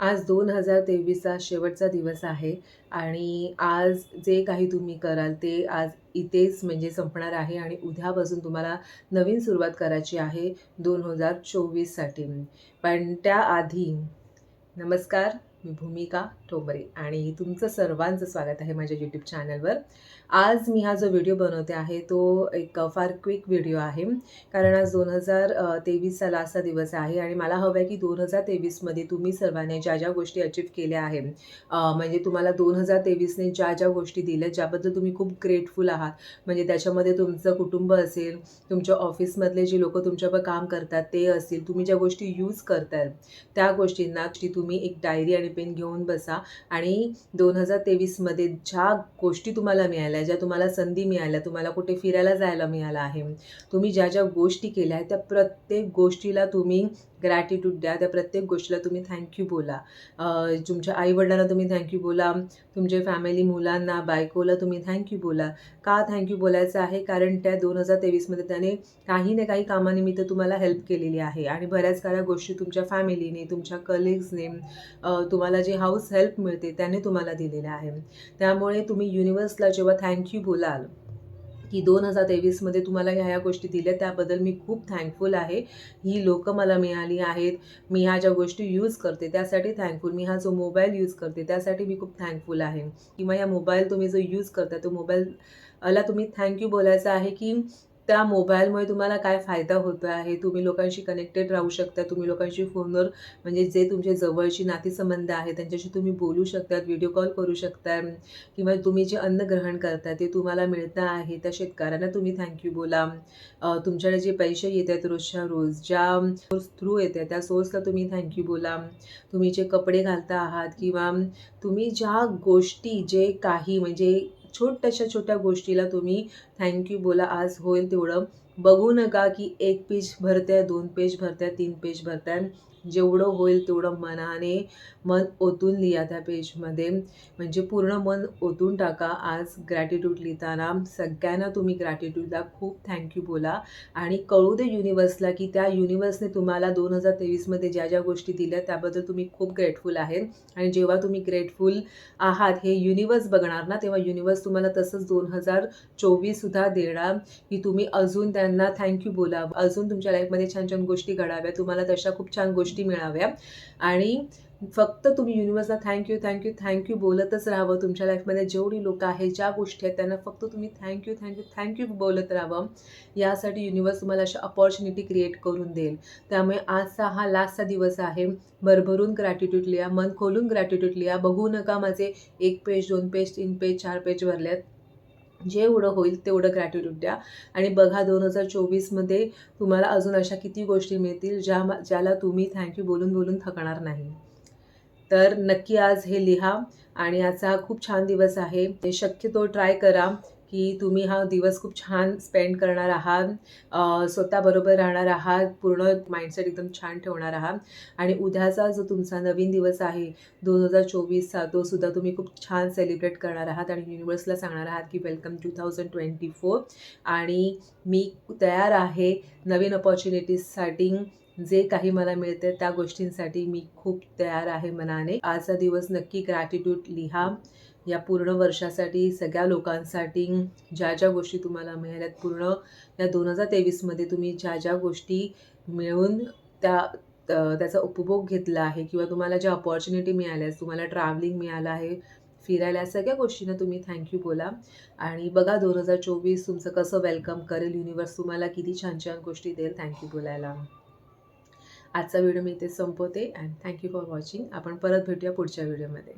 आज दोन हजार तेवीसचा शेवटचा दिवस आहे आणि आज जे काही तुम्ही कराल ते आज इथेच म्हणजे संपणार आहे आणि उद्यापासून तुम्हाला नवीन सुरुवात करायची आहे दोन हजार चोवीससाठी. पण त्याआधी नमस्कार. मी भूमिका ठोंबरे आणि तुमचं सर्वांचं स्वागत आहे माझ्या यूट्यूब चॅनलवर आज मी हा जो व्हिडिओ बनवते आहे तो एक फार क्विक व्हिडिओ आहे. कारण आज दोन हजार तेवीसचा लास्टचा दिवस आहे आणि मला हवं आहे की दोन हजार तेवीसमध्ये तुम्ही सर्वांनी ज्या ज्या गोष्टी अचीव केल्या आहेत म्हणजे तुम्हाला दोन हजार तेवीसने ज्या ज्या गोष्टी दिल्या ज्याबद्दल तुम्ही खूप ग्रेटफुल आहात. म्हणजे त्याच्यामध्ये तुमचं कुटुंब असेल तुमच्या ऑफिसमधले जे लोक तुमच्यावर काम करतात ते असतील तुम्ही ज्या गोष्टी यूज करताय त्या गोष्टींना तुम्ही एक डायरी आणि पेन घेऊन बसा. आणि दोन हजार तेवीसमध्ये ज्या गोष्टी तुम्हाला मिळाल्या ज्या तुम्हाला संधी मिळाल्या तुम्हाला कुठे फिरायला जायला मिळालं आहे तुम्ही ज्या ज्या गोष्टी केल्या आहेत त्या प्रत्येक गोष्टीला तुम्ही ग्रॅटिट्यूड द्या. त्या प्रत्येक गोष्टीला तुम्ही थँक्यू बोला. तुमच्या आईवडिलांना तुम्ही थँक्यू बोला. तुमच्या फॅमिली मुलांना बायकोला तुम्ही थँक्यू बोला. का थँक्यू बोलायचं आहे? कारण त्या दोन हजार तेवीसमध्ये त्याने काही ना काही कामानिमित्त तुम्हाला हेल्प केलेली आहे. आणि बऱ्याच साऱ्या गोष्टी तुमच्या फॅमिलीने तुमच्या कलिग्सने तुम्हाला जे हाऊस हेल्प मिळते त्याने तुम्हाला दिलेल्या आहे. त्यामुळे तुम्ही युनिवर्सला जेव्हा थँक्यू बोलाल की दोन हजार तेवीसमध्ये तुम्हाला ह्या ह्या गोष्टी दिल्या. त्याबद्दल मी खूप थँकफुल आहे. ही लोकं मला मिळाली आहेत. मी ह्या ज्या गोष्टी यूज करते त्यासाठी थँकफुल मी हा जो मोबाईल यूज करते त्यासाठी मी खूप थँकफुल आहे. किंवा या मोबाईल तुम्ही जो यूज करता तो मोबाईलला तुम्ही थँक्यू बोलायचं आहे की त्या मोबाईलमुळे तुम्हाला काय फायदा होतो आहे? तुम्ही लोकांशी कनेक्टेड राहू शकता. तुम्ही लोकांशी फोनवर म्हणजे जे तुमचे जवळची नातेसंबंध आहे त्यांच्याशी तुम्ही बोलू शकतात व्हिडिओ कॉल करू शकता किंवा तुम्ही जे अन्न ग्रहण करता ते तुम्हाला मिळतं आहे. त्या शेतकऱ्यांना तुम्ही थँक्यू बोला. तुमच्याकडे जे पैसे येत आहेत रोजच्या रोज ज्या सोर्स थ्रू येत आहे त्या सोर्सला तुम्ही थँक्यू बोला. तुम्ही जे कपडे घालता आहात किंवा तुम्ही ज्या गोष्टी जे काही म्हणजे छोट्याशा छोट्या गोष्टीला तुम्ही थँक्यू बोला आज होईल तेवढं. बघू नका की एक पेज भरत्या दोन पेज भरत्या तीन पेज भरताय. जेवढं होईल तेवढं मनाने मन ओतून लिहा त्या पेजमध्ये. म्हणजे पूर्ण मन ओतून टाका. आज ग्रॅटिट्यूड लिहिताना सगळ्यांना तुम्ही ग्रॅटिट्यूडला खूप थँक्यू बोला. आणि कळू दे युनिवर्सला की त्या युनिवर्सने तुम्हाला दोन हजार तेवीसमध्ये ज्या ज्या गोष्टी दिल्या त्याबद्दल तुम्ही खूप ग्रेटफुल आहेत. आणि जेव्हा तुम्ही ग्रेटफुल आहात हे युनिवर्स बघणार ना तेव्हा युनिवर्स तुम्हाला तसंच दोन हजार चोवीस सुद्धा देणार की तुम्ही अजून त्यांना थँक्यू बोला अजून तुमच्या लाईफमध्ये छान छान गोष्टी घडाव्या तुम्हाला तशा खूप छान गोष्टी मिळाव्या. आणि फक्त तुम्ही युनिवर्सला थँक्यू थँक्यू थँक्यू बोलतच राहावं. तुमच्या लाईफमध्ये जेवढी लोकं आहेत ज्या गोष्टी आहेत त्यांना फक्त तुम्ही थँक्यू थँक्यू थँक्यू बोलत राहावं. यासाठी युनिवर्स तुम्हाला अशा अपॉर्च्युनिटी क्रिएट करून देईल. त्यामुळे आजचा हा लास्टचा दिवस आहे. भरभरून ग्रॅटिट्यूड लिहा मन खोलून ग्रॅटिट्यूड लिहा. बघू नका माझे एक पेज दोन पेज तीन पेज चार पेज भरल्यात जेवढं होईल तेवढं ग्रॅटिट्यूड द्या. आणि बघा दोन हजार चोवीसमध्ये तुम्हाला अजून अशा किती गोष्टी मिळतील ज्या ज्याला तुम्ही थँक्यू बोलून बोलून थकणार नाही. तर नक्की आज हे लिहा. आणि आजचा खूप छान दिवस आहे. ते शक्यतो ट्राय करा. की तुम्ही हा दिवस खूप छान स्पेंड करणार आहात स्वतःबरोबर राहणार आहात पूर्ण माइंडसेट एकदम छान ठेवणार आहात. आणि उद्याचा जो तुमचा नवीन दिवस आहे दोन हजार चोवीसचा तो सुद्धा तुम्ही खूप छान सेलिब्रेट करणार आहात आणि युनिवर्सला सांगणार आहात की welcome to thousand twenty four आणि मी तयार आहे नवीन अपॉर्च्युनिटीजसाठी जे काही मला मिळते त्या गोष्टींसाठी मी खूप तयार आहे मनाने. आजचा दिवस नक्की ग्रॅटिट्यूड लिहा. या पूर्ण वर्षासाठी सगळ्या लोकांसाठी ज्या ज्या गोष्टी तुम्हाला मिळाल्यात पूर्ण या दोन हजार तेवीसमध्ये तुम्ही ज्या ज्या गोष्टी मिळून त्या त्याचा उपभोग घेतला आहे किंवा तुम्हाला ज्या अपॉर्च्युनिटी मिळाल्या आहेत, तुम्हाला ट्रॅव्हलिंग मिळालं आहे फिरायला या सगळ्या गोष्टींना तुम्ही थँक्यू बोला. आणि बघा दोन हजार चोवीस तुमचं कसं वेलकम करेल युनिवर्स तुम्हाला किती छान छान गोष्टी देईल थँक्यू बोलायला. आजचा व्हिडिओ मी इथे संपवते and thank you for watching आपण परत भेटूया पुढच्या व्हिडिओमध्ये